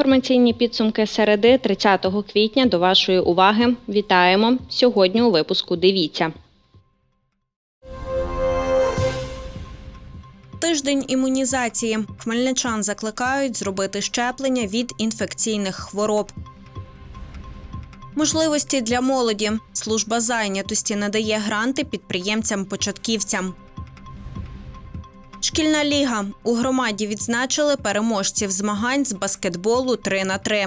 Інформаційні підсумки середи 30 квітня до вашої уваги. Вітаємо! Сьогодні у випуску дивіться. Тиждень імунізації. Хмельничан закликають зробити щеплення від інфекційних хвороб. Можливості для молоді. Служба зайнятості надає гранти підприємцям-початківцям. Шкільна ліга. У громаді відзначили переможців змагань з баскетболу 3 на 3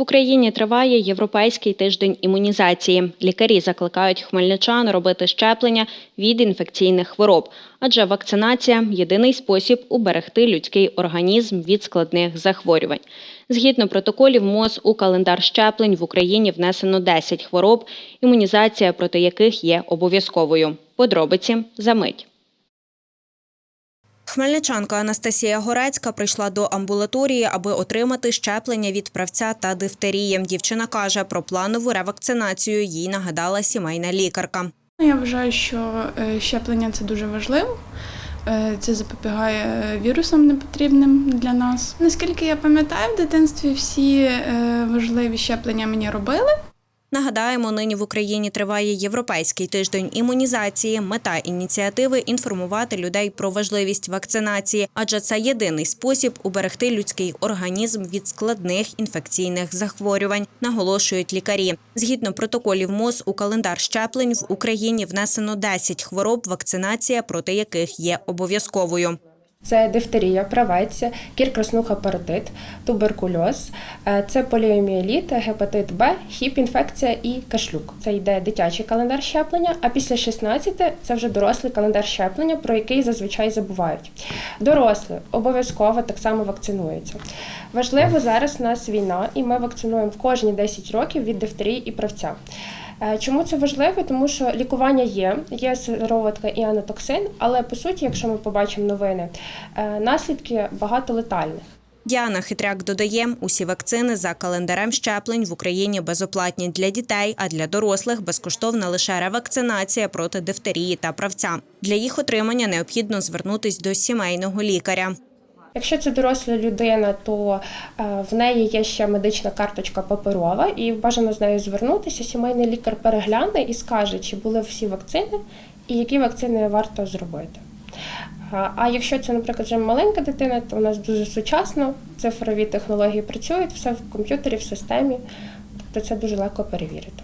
в Україні триває європейський тиждень імунізації. Лікарі закликають хмельничан робити щеплення від інфекційних хвороб, адже вакцинація єдиний спосіб уберегти людський організм від складних захворювань. Згідно протоколів МОЗ у календар щеплень в Україні внесено 10 хвороб, імунізація проти яких є обов'язковою. Подробиці за мить. Хмельничанка Анастасія Горецька прийшла до амбулаторії, аби отримати щеплення від правця та дифтерії. Дівчина каже, про планову ревакцинацію їй нагадала сімейна лікарка. Я вважаю, що е, щеплення це дуже важливо. Е, Це запобігає вірусам непотрібним для нас. Наскільки я пам'ятаю, в дитинстві всі е, важливі щеплення мені робили. Нагадаємо, нині в Україні триває європейський тиждень імунізації. Мета ініціативи інформувати людей про важливість вакцинації, адже це єдиний спосіб уберегти людський організм від складних інфекційних захворювань, наголошують лікарі. Згідно протоколів МОЗ у календар щеплень в Україні внесено 10 хвороб, вакцинація проти яких є обов'язковою. Це дифтерія, правець, кір-краснуха паротит, туберкульоз, е, це поліоміеліт, гепатит Б, хіп-інфекція і кашлюк. Це йде дитячий календар щеплення, а після 16 це вже дорослий календар щеплення, про який зазвичай забувають. Дорослі обов'язково так само вакцинуються. Важливо зараз у нас війна, і ми вакцинуємо в кожні 10 років від дифтерії і правця. Е, Чому це важливо? Тому що лікування є, є сироватка і анатоксин, але по суті, якщо ми побачимо новини, е, наслідки багато летальних. Діана Хитряк додає, усі вакцини за календарем щеплень в Україні безоплатні для дітей, а для дорослих безкоштовна лише ревакцинація проти дифтерії та правця. Для їх отримання необхідно звернутись до сімейного лікаря. Якщо це доросла людина, то е, в неї є ще медична карточка паперова, і бажано з нею звернутися. Сімейний лікар перегляне і скаже, чи були всі вакцини і які вакцини варто зробити. А- А якщо це, наприклад, вже маленька дитина, то у нас дуже сучасно цифрові технології працюють, все в комп'ютері, в системі, тобто це дуже легко перевірити.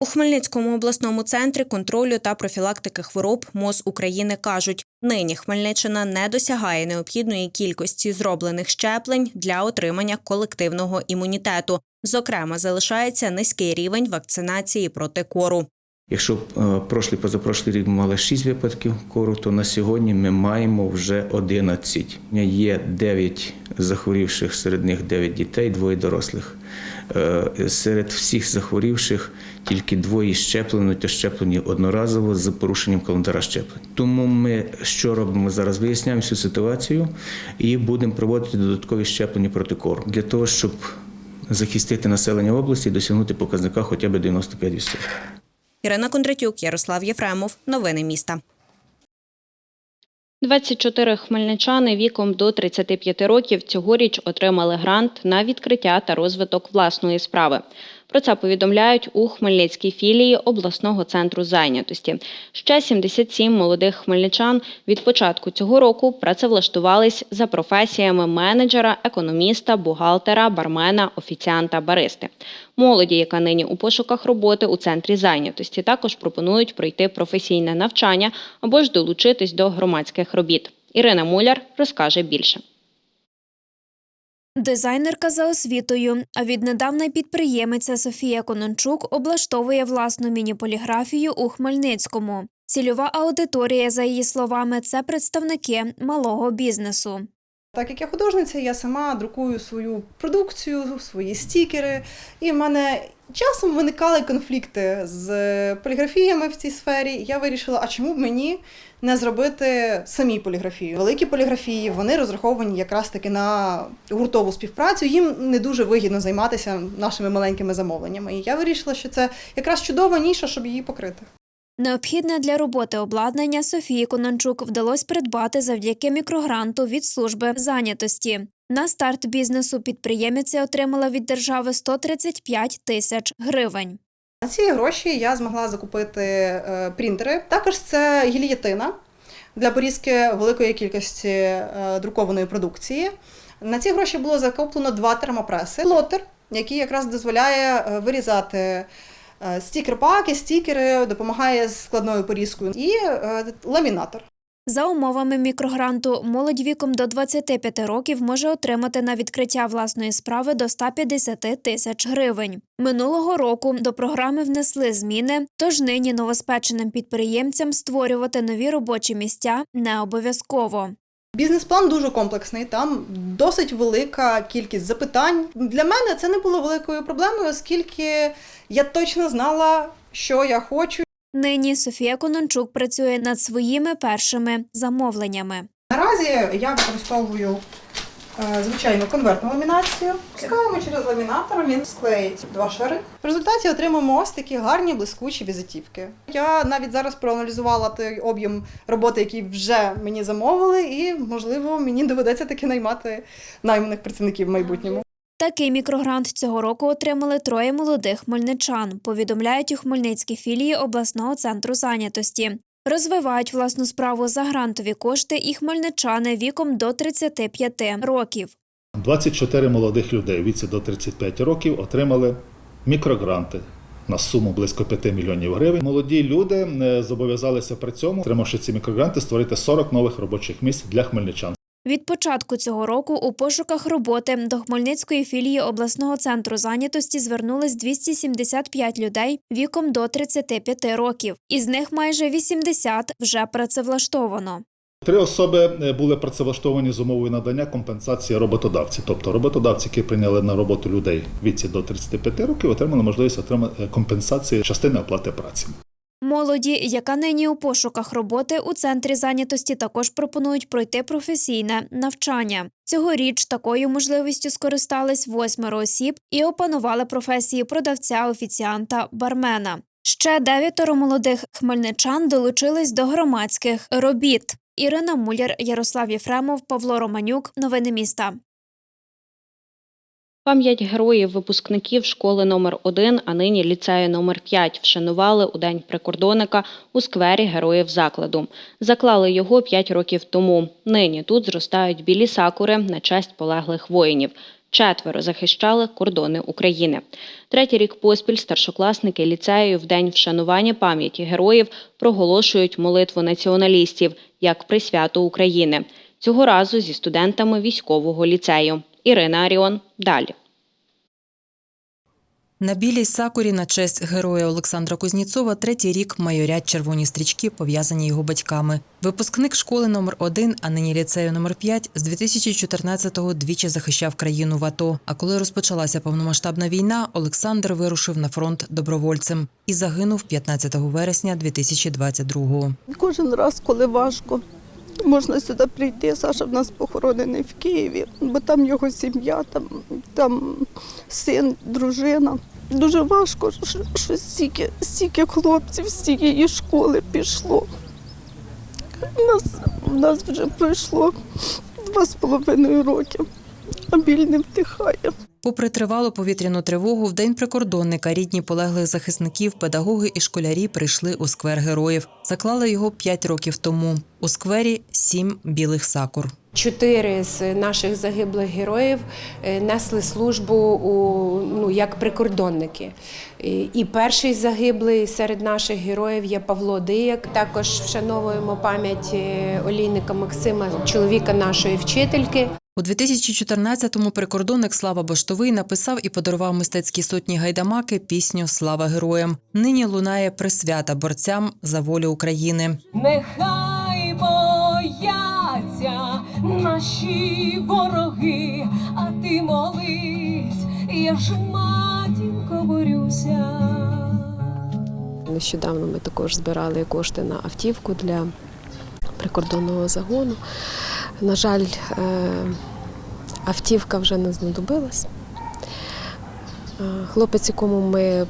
У Хмельницькому обласному центрі контролю та профілактики хвороб МОЗ України кажуть, нині Хмельниччина не досягає необхідної кількості зроблених щеплень для отримання колективного імунітету. Зокрема, залишається низький рівень вакцинації проти кору. Якщо е, прошлий позапрошлий рік ми мали 6 випадків кору, то на сьогодні ми маємо вже 11. Є 9 захворівших, серед них 9 дітей, двоє дорослих. Е, Серед всіх захворівших тільки двоє щеплені, то щеплені одноразово з порушенням календара щеплень. Тому ми що робимо зараз? Виясняємо всю ситуацію і будемо проводити додаткові щеплення проти кору для того, щоб захистити населення області і досягнути показника хоча б 95%. Ірина Кондратюк, Ярослав Єфремов. Новини міста. 24 хмельничани віком до 35 років цьогоріч отримали грант на відкриття та розвиток власної справи. Про це повідомляють у Хмельницькій філії обласного центру зайнятості. Ще 77 молодих хмельничан від початку цього року працевлаштувались за професіями менеджера, економіста, бухгалтера, бармена, офіціанта, баристи. Молоді, яка нині у пошуках роботи у центрі зайнятості, також пропонують пройти професійне навчання або ж долучитись до громадських робіт. Ірина Муляр розкаже більше. Дизайнерка за освітою, а віднедавна підприємиця Софія Конончук облаштовує власну міні-поліграфію у Хмельницькому. Цільова аудиторія, за її словами, це представники малого бізнесу. Так як я художниця, я сама друкую свою продукцію, свої стікери, і в мене часом виникали конфлікти з поліграфіями в цій сфері. Я вирішила, а чому б мені не зробити самі поліграфію? Великі поліграфії вони розраховані якраз таки на гуртову співпрацю. Їм не дуже вигідно займатися нашими маленькими замовленнями. І я вирішила, що це якраз чудова ніша, щоб її покрити. Необхідне для роботи обладнання Софії Конончук вдалося придбати завдяки мікрогранту від служби зайнятості. На старт бізнесу підприємиця отримала від держави 135 тисяч гривень. На ці гроші я змогла закупити е, принтери. Також це гільєтина для порізки великої кількості е, друкованої продукції. На ці гроші було закуплено два термопреси. Лотер, який якраз дозволяє е, вирізати стікер-паки, стікери, допомагає з складною порізкою, і е, ламінатор. За умовами мікрогранту, молодь віком до 25 років може отримати на відкриття власної справи до 150 тисяч гривень. Минулого року до програми внесли зміни, тож нині новоспеченим підприємцям створювати нові робочі місця не обов'язково. Бізнес-план дуже комплексний, там досить велика кількість запитань. Для мене це не було великою проблемою, оскільки я точно знала, що я хочу. Нині Софія Конончук працює над своїми першими замовленнями. Наразі я використовую е, звичайну конвертну ламінацію. Пускаємо через ламінатор, він склеїть два шари. В результаті отримуємо ось такі гарні блискучі візитівки. Я навіть зараз проаналізувала той об'єм роботи, який вже мені замовили, і можливо мені доведеться таки наймати найманих працівників в майбутньому. Такий мікрогрант цього року отримали троє молодих хмельничан. Повідомляють у Хмельницькій філії обласного центру зайнятості. Розвивають власну справу за грантові кошти і хмельничани віком до 35 років. 24 молодих людей віці до 35 років отримали мікрогранти на суму близько 5 мільйонів гривень. Молоді люди е, зобов'язалися при цьому, отримавши ці мікрогранти, створити 40 нових робочих місць для хмельничан. Від початку цього року у пошуках роботи до Хмельницької філії обласного центру зайнятості звернулись 275 людей віком до 35 років. Із них майже 80 вже працевлаштовано. Три особи е, були працевлаштовані з умовою надання компенсації роботодавці. Тобто роботодавці, які прийняли на роботу людей віці до 35 років, отримали можливість отримати компенсації частини оплати праці. Молоді, яка нині у пошуках роботи у центрі зайнятості, також пропонують пройти професійне навчання. Цьогоріч такою можливістю скористались восьмеро осіб і опанували професії продавця, офіціанта, бармена. Ще дев'ятеро молодих хмельничан долучились до громадських робіт. Ірина Муляр, Ярослав Єфремов, Павло Романюк. Новини міста. Пам'ять героїв випускників школи номер 1 а нині ліцею номер 5 вшанували у День прикордонника у сквері героїв закладу. Заклали його 5 років тому. Нині тут зростають білі сакури на честь полеглих воїнів. Четверо захищали кордони України. Третій рік поспіль старшокласники ліцею в день вшанування пам'яті героїв проголошують молитву націоналістів як присвяту України. Цього разу зі студентами військового ліцею. Ірина Аріон далі. На білій сакурі на честь героя Олександра Кузніцова третій рік майорять червоні стрічки, пов'язані його батьками. Випускник школи номер 1 а нині ліцею номер 5 з 2014-го двічі захищав країну в АТО. А коли розпочалася повномасштабна війна, Олександр вирушив на фронт добровольцем і загинув 15 вересня 2022-го. Кожен раз, коли важко, можна сюди прийти. Саша в нас похоронений в Києві, бо там його сім'я, там, там син, дружина. Дуже важко, що, стільки, стільки хлопців, стільки і школи пішло. У нас, у нас вже пройшло два з половиною роки, а біль не втихає. Попри тривалу повітряну тривогу, в день прикордонника рідні полеглих захисників, педагоги і школярі прийшли у сквер героїв. Заклали його п'ять років тому. У сквері сім білих сакур. Чотири з наших загиблих героїв е, несли службу у ну як прикордонники. І- І перший загиблий серед наших героїв є Павло Дияк. Також вшановуємо пам'ять е, олійника Максима, чоловіка нашої вчительки. У 2014-му прикордонник Слава Баштовий написав і подарував мистецькій сотні гайдамаки пісню Слава героям. Нині лунає присвята борцям за волю України. Нехай бояться наші вороги, а ти молись, я ж матінко борюся. Нещодавно ми також збирали кошти на автівку для прикордонного загону. На жаль, е, автівка вже не знадобилась. Е, Хлопець, якому ми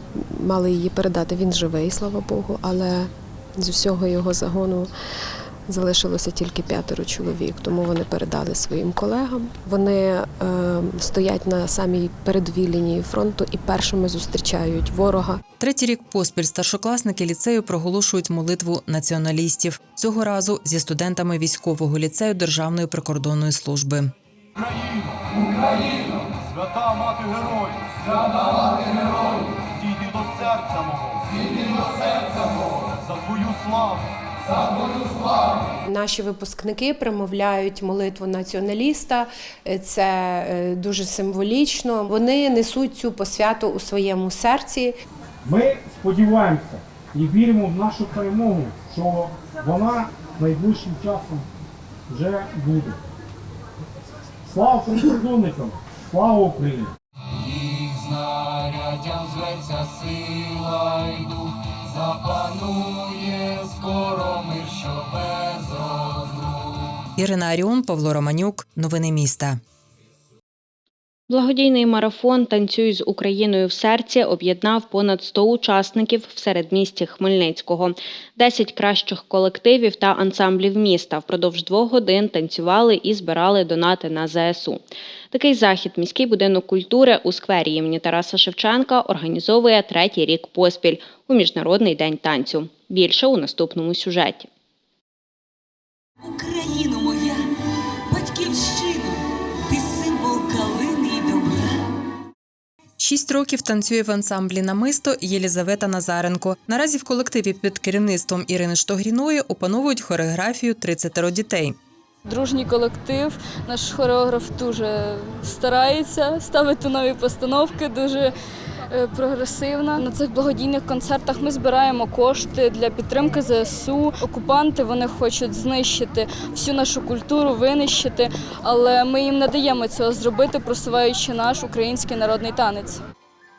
мали її передати, він живий, слава Богу, але з усього його загону залишилося тільки п'ятеро чоловік, тому вони передали своїм колегам. Вони е, стоять на самій передовій лінії фронту і першими зустрічають ворога. Третій рік поспіль старшокласники ліцею проголошують молитву націоналістів. Цього разу зі студентами військового ліцею Державної прикордонної служби. Україно, свята мати героїв, свята мати героїв, зійди до серця мого, зійди до серця мого, за твою славу. Наші випускники промовляють молитву націоналіста. Е, Це е, дуже символічно. Вони несуть цю посвяту у своєму серці. Ми сподіваємося і віримо в нашу перемогу, що вона найближчим часом вже буде. Слава прикордонникам! Слава Україні! Їх знаряддям зветься сила й дух, запанує скоро мир, що без розрух. Ірина Аріон, Павло Романюк. Новини міста. Благодійний марафон Танцюй з Україною в серці об'єднав понад 100 учасників в середмісті Хмельницького. 10 кращих колективів та ансамблів міста впродовж двох годин танцювали і збирали донати на ЗСУ. Такий захід міський будинок культури у сквері імені Тараса Шевченка організовує третій рік поспіль у міжнародний день танцю. Більше у наступному сюжеті. Шість років танцює в ансамблі намисто Єлізавета Назаренко. Наразі в колективі під керівництвом Ірини Штогріної опановують хореографію 30 дітей. Дружній колектив, наш хореограф дуже старається ставити нові постановки, дуже прогресивна. На цих благодійних концертах ми збираємо кошти для підтримки ЗСУ. Окупанти вони хочуть знищити всю нашу культуру, винищити, але ми їм не даємо цього зробити, просуваючи наш український народний танець.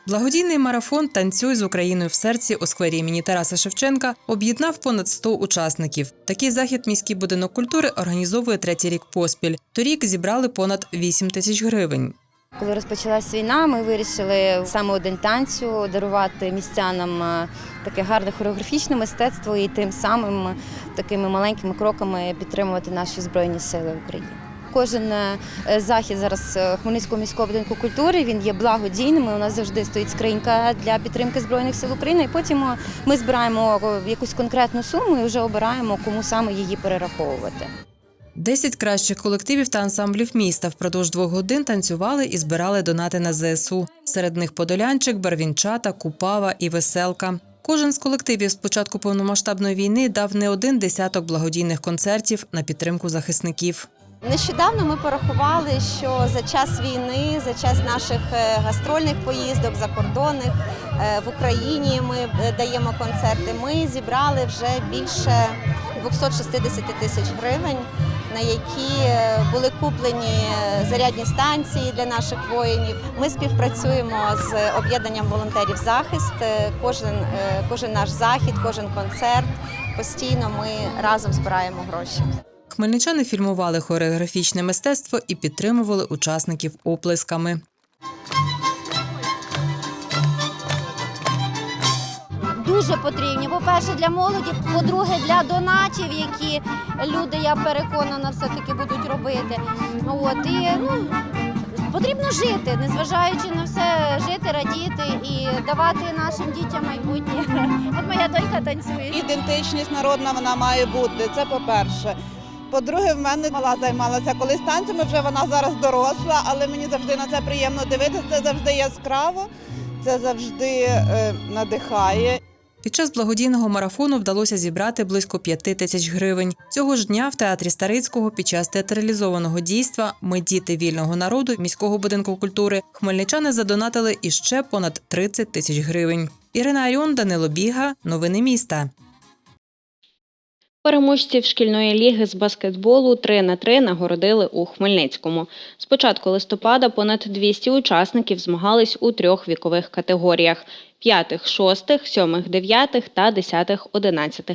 Благодійний марафон Танцюй з Україною в серці у сквері імені Тараса Шевченка об'єднав понад 100 учасників. Такий захід міський будинок культури організовує третій рік поспіль. Торік зібрали понад 8 тисяч гривень. Коли розпочалась війна, ми вирішили саме день танцю дарувати містянам е, таке гарне хореографічне мистецтво і тим самим такими маленькими кроками підтримувати наші збройні сили України. Кожен е, захід зараз е, Хмельницького міського будинку культури він є благодійним. У нас завжди стоїть скринька для підтримки збройних сил України. І потім ми збираємо якусь конкретну суму і вже обираємо, кому саме її перераховувати. Десять кращих колективів та ансамблів міста впродовж двох годин танцювали і збирали донати на ЗСУ. Серед них Подолянчик, Барвінчата, Купава і Веселка. Кожен з колективів з початку повномасштабної війни дав не один десяток благодійних концертів на підтримку захисників. Нещодавно ми порахували, що за час війни, за час наших е, гастрольних поїздок, закордонних е, в Україні ми е, даємо концерти. Ми зібрали вже більше 260 тисяч гривень, на які е, були куплені е, зарядні станції для наших воїнів. Ми співпрацюємо з об'єднанням волонтерів захист. Е, Кожен, кожен наш захід, кожен концерт постійно ми разом збираємо гроші. Хмельничани фільмували хореографічне мистецтво і підтримували учасників оплесками. Дуже потрібні. По-перше, для молоді, по-друге, для донатів, які люди, я переконана, все-таки будуть робити. От і ну потрібно жити, незважаючи на все, жити, радіти і давати нашим дітям майбутнє. От моя донька танцює. Ідентичність народна вона має бути. Це по-перше. По-друге, в мене мала займалася колись танцями, вже вона зараз доросла, але мені завжди на це приємно дивитися. Це завжди яскраво, це завжди е, надихає. Під час благодійного марафону вдалося зібрати близько п'яти тисяч гривень. Цього ж дня в театрі Старицького під час театралізованого дійства Ми діти вільного народу міського будинку культури хмельничани задонатили іще понад 30 тисяч гривень. Ірина Аріон, Данило Біга. Новини міста. Переможців шкільної ліги з баскетболу 3 на 3 нагородили у Хмельницькому. З початку листопада понад 200 учасників змагались у трьох вікових категоріях: 5, 6, 7, 9 та 10, 11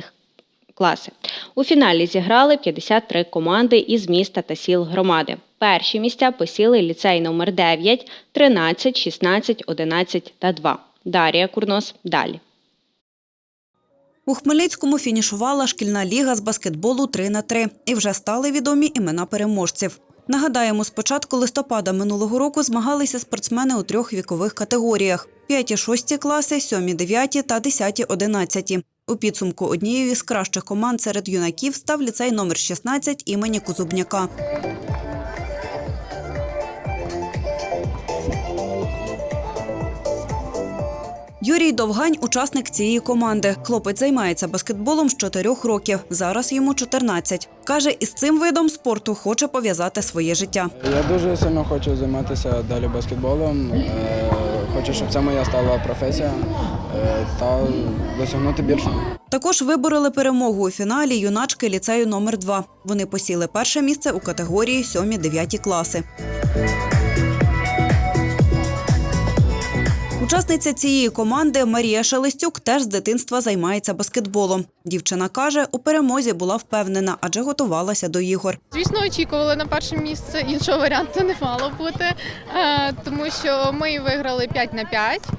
класи. У фіналі зіграли 53 команди із міста та сіл громади. Перші місця посіли ліцей номер 9, 13, 16, 11 та 2. Дарія Курнос далі. У Хмельницькому фінішувала шкільна ліга з баскетболу 3 на 3 і вже стали відомі імена переможців. Нагадаємо, з початку листопада минулого року змагалися спортсмени у трьох вікових категоріях: 5-6 класи, 7-9 та 10-11. У підсумку однією із кращих команд серед юнаків став ліцей номер 16 імені Кузубняка. Юрій Довгань – учасник цієї команди. Хлопець займається баскетболом з чотирьох років. Зараз йому 14. Каже, із цим видом спорту хоче пов'язати своє життя. Я дуже сильно хочу займатися далі баскетболом. Е, Хочу, щоб це моя стала професія е, та досягнути більшого. Також вибороли перемогу у фіналі юначки ліцею номер 2 Вони посіли перше місце у категорії 7-9 класи. Учасниця цієї команди Марія Шелестюк теж з дитинства займається баскетболом. Дівчина каже, у перемозі була впевнена, адже готувалася до ігор. Звісно, очікували на перше місце. Іншого варіанту не мало бути, е, тому що ми виграли 5 на 5, е,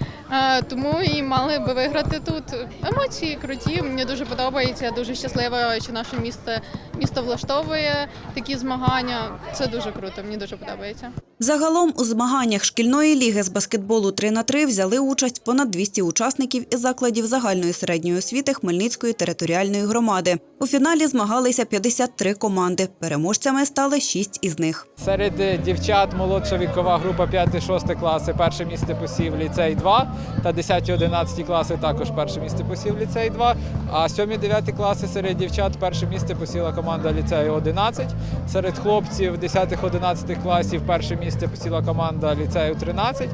тому і мали би виграти тут. Емоції круті. Мені дуже подобається. Я дуже щаслива, що наше місто місто влаштовує такі змагання. Це дуже круто. Мені дуже подобається. Загалом у змаганнях шкільної ліги з баскетболу 3 на 3 взяли участь понад 200 учасників із закладів загальної середньої освіти Хмельницької територіальної громади. У фіналі змагалися 53 команди. Переможцями стали 6 із них. Серед дівчат молодша вікова група 5-6 класи перше місце посів ліцей 2 та 10-11 класи також перше місце посів ліцей 2. А 7-9 класи серед дівчат перше місце посіла команда ліцею 11. Серед хлопців 10-11 класів перше місце посіла команда ліцею 13.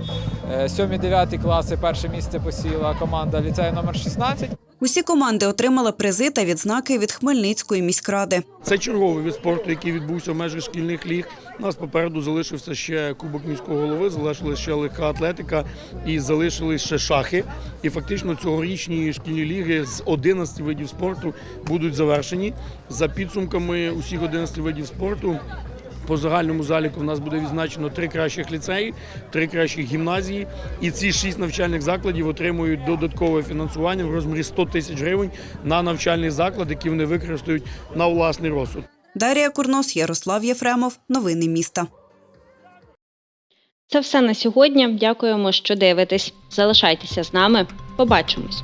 7-9 класи перше місце посіла команда ліцею номер 16. Усі команди отримали призи та відзнаки від Хмельницької міськради. Це черговий від спорту, який відбувся в межах шкільних ліг. У нас попереду залишився ще кубок міського голови, залишилася ще легка атлетика і залишились ще шахи. І фактично цьогорічні шкільні ліги з 11 видів спорту будуть завершені. За підсумками усіх 11 видів спорту. По загальному заліку в нас буде відзначено три кращих ліцеї, три кращих гімназії, і ці шість навчальних закладів отримують додаткове фінансування в розмірі 100 тисяч гривень на навчальний заклад, який вони використають на власний розсуд. Дарія Курнос, Ярослав Єфремов. Новини міста. Це все на сьогодні. Дякуємо, що дивитесь. Залишайтеся з нами. Побачимось.